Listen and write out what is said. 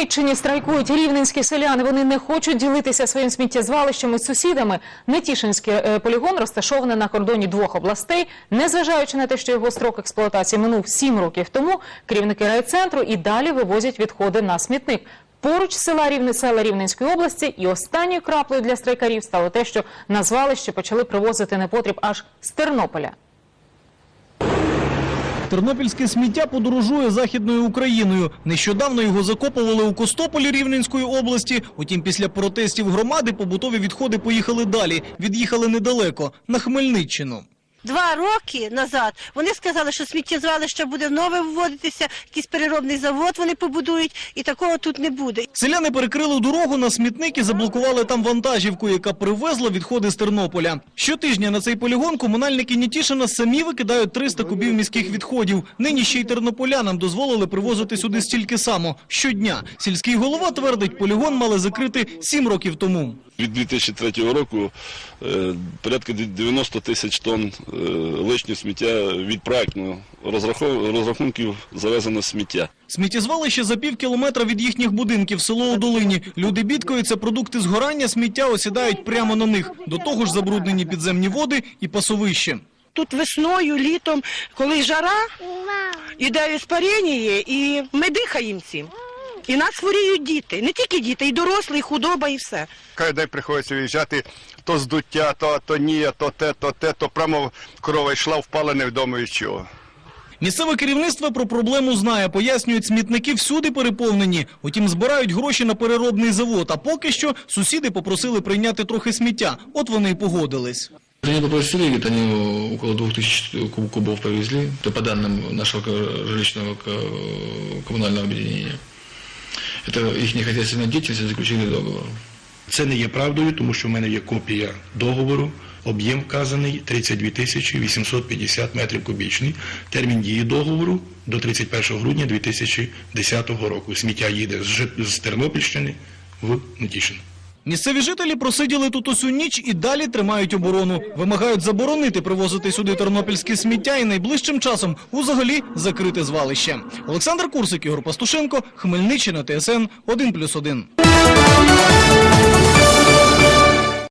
Хмельниччині страйкують рівненські селяни. Вони не хочуть ділитися своїм сміттєзвалищем із сусідами. Нетішинський е, полігон розташований на кордоні двох областей. Незважаючи на те, що його строк експлуатації минув сім років тому, керівники райцентру і далі вивозять відходи на смітник. Поруч села Рівне села Рівненської області і останньою краплею для страйкарів стало те, що на звалище почали привозити непотріб аж з Тернополя. Тернопільське сміття подорожує Західною Україною. Нещодавно його закопували у Костополі Рівненської області. Утім, після протестів громади побутові відходи поїхали далі. Від'їхали недалеко, на Хмельниччину. Два роки назад вони сказали, що сміттєзвалище буде нове вводитися, якийсь переробний завод вони побудують, і такого тут не буде. Селяни перекрили дорогу на смітник і заблокували там вантажівку, яка привезла відходи з Тернополя. Щотижня на цей полігон комунальники Нітішина самі викидають 300 кубів міських відходів. Нині ще й тернополянам дозволили привозити сюди стільки само щодня. Сільський голова твердить, полігон мали закрити 7 років тому. Від 2003 року е, порядка 90 тисяч тонн е, лишнього сміття від проектного розрахов- розрахунків завезено сміття. Сміттєзвалище за пів кілометра від їхніх будинків, село у долині. Люди бідкаються, продукти згорання сміття осідають прямо на них. До того ж забруднені підземні води і пасовище. Тут весною, літом, коли жара, іде іспарення, і ми дихаємо цим. І нас хворіють діти. Не тільки діти, і дорослі, і худоба, і все. Кожен день приходиться виїжджати то здуття, то, то ні, то те, то те, то прямо корова йшла, впала невідомо від чого. Місцеве керівництво про проблему знає. Пояснюють, смітники всюди переповнені. Утім, збирають гроші на переробний завод. А поки що сусіди попросили прийняти трохи сміття. От вони й погодились. Они попросили, говорит, они около 2000 куб- кубов повезли, это по данным нашего ко- жилищного ко- коммунального объединения. Это их нехозяйственная деятельность, заключили договор. Це не є правдою, тому що в мене є копія договору. Об'єм вказаний 32 тисячі 850 метрів кубічний. Термін дії договору до 31 грудня 2010 року. Сміття їде з, Тернопільщини в Нетішин. Місцеві жителі просиділи тут усю ніч і далі тримають оборону. Вимагають заборонити привозити сюди тернопільське сміття і найближчим часом узагалі закрити звалище. Олександр Курсик, Ігор Пастушенко, Хмельниччина, ТСН 1+,1.